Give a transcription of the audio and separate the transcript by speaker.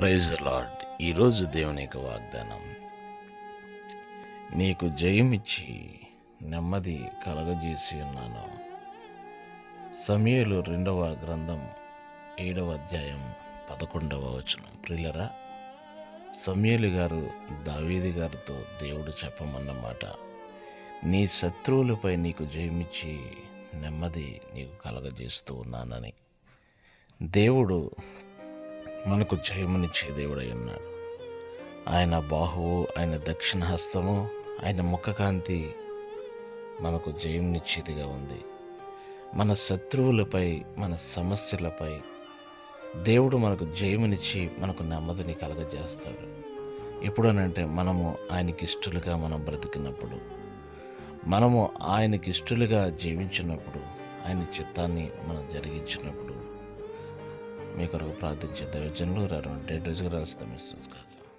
Speaker 1: Praise lord. ఈరోజు దేవుని యొక్క వాగ్దానం నీకు జయమిచ్చి నెమ్మది కలగజేసి ఉన్నాను. సమయలు రెండవ గ్రంథం ఏడవ అధ్యాయం పదకొండవ వచనం. ప్రిలరా సమయలు గారు దావీది గారితో దేవుడు చెప్పమన్నమాట నీ శత్రువులపై నీకు జయమిచ్చి నెమ్మది నీకు కలగజేస్తూ ఉన్నానని. దేవుడు మనకు జయమునిచ్చే దేవుడై ఉన్నాడు. ఆయన బాహువు ఆయన దక్షిణ హస్తము ఆయన ముఖకాంతి మనకు జయమునిచ్చేదిగా ఉంది. మన శత్రువులపై మన సమస్యలపై దేవుడు మనకు జయమునిచ్చి మనకు నెమ్మదిని కలగజేస్తాడు. ఎప్పుడనంటే మనము ఆయనకి ఇష్టలుగా మనం బ్రతికినప్పుడు మనము ఆయనకి ఇష్టలుగా జీవించినప్పుడు ఆయన చిత్తాన్ని మనం జరిగించినప్పుడు మీ కొరకు ప్రార్థించే దైవజనులు రాను డేట్ రోజుగా రాస్తాం. కాదు